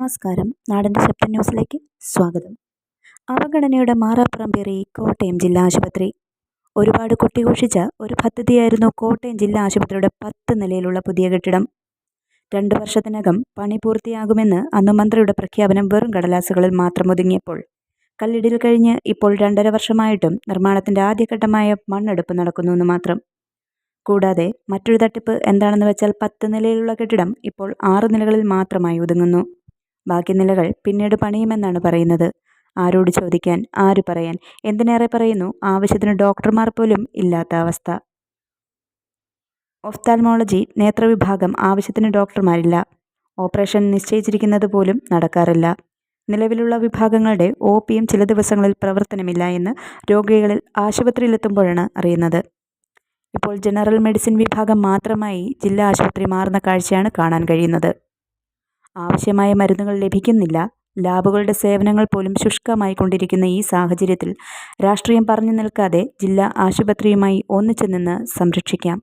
നമസ്കാരം. നാടിന്റെ ശബ്ദ ന്യൂസിലേക്ക് സ്വാഗതം. അവഗണനയുടെ മാറാപ്പുറംപേറി കോട്ടയം ജില്ലാ ആശുപത്രി. ഒരുപാട് കൊട്ടിഘോഷിച്ച ഒരു പദ്ധതിയായിരുന്നു കോട്ടയം ജില്ലാ ആശുപത്രിയുടെ പത്ത് നിലയിലുള്ള പുതിയ കെട്ടിടം. രണ്ടു വർഷത്തിനകം പണി പൂർത്തിയാകുമെന്ന് അന്ന് മന്ത്രിയുടെ പ്രഖ്യാപനം വെറും കടലാസുകളിൽ മാത്രം ഒതുങ്ങിയപ്പോൾ കല്ലിടിൽ കഴിഞ്ഞ് ഇപ്പോൾ രണ്ടര വർഷമായിട്ടും നിർമ്മാണത്തിന്റെ ആദ്യഘട്ടമായ മണ്ണെടുപ്പ് നടക്കുന്നുവെന്ന് മാത്രം. കൂടാതെ മറ്റൊരു തട്ടിപ്പ് എന്താണെന്ന് വെച്ചാൽ പത്ത് നിലയിലുള്ള കെട്ടിടം ഇപ്പോൾ ആറ് നിലകളിൽ മാത്രമായി ഒതുങ്ങുന്നു. ബാക്കി നിലകൾ പിന്നീട് പണിയുമെന്നാണ് പറയുന്നത്. ആരോട് ചോദിക്കാൻ ആര് പറയാൻ എന്തിനേറെ പറയുന്നു ആവശ്യത്തിന് ഡോക്ടർമാർ പോലും ഇല്ലാത്ത അവസ്ഥ. ഒഫ്താൽമോളജി നേത്രവിഭാഗം ആവശ്യത്തിന് ഡോക്ടർമാരില്ല. ഓപ്പറേഷൻ നിശ്ചയിച്ചിരിക്കുന്നത് പോലും നടക്കാറില്ല. നിലവിലുള്ള വിഭാഗങ്ങളുടെ ഒ പിയും ചില ദിവസങ്ങളിൽ പ്രവർത്തനമില്ല എന്ന് രോഗികളിൽ ആശുപത്രിയിലെത്തുമ്പോഴാണ് അറിയുന്നത്. ഇപ്പോൾ ജനറൽ മെഡിസിൻ വിഭാഗം മാത്രമായി ജില്ലാ ആശുപത്രി മാറുന്ന കാഴ്ചയാണ് കാണാൻ കഴിയുന്നത്. ആവശ്യമായ മരുന്നുകൾ ലഭിക്കുന്നില്ല. ലാബുകളുടെ സേവനങ്ങൾ പോലും ശുഷ്കമായി കൊണ്ടിരിക്കുന്ന ഈ സാഹചര്യത്തിൽ രാഷ്ട്രീയം പറഞ്ഞു നിൽക്കാതെ ജില്ലാ ആശുപത്രിയുമായി ഒന്നിച്ചു നിന്ന് സംരക്ഷിക്കാം.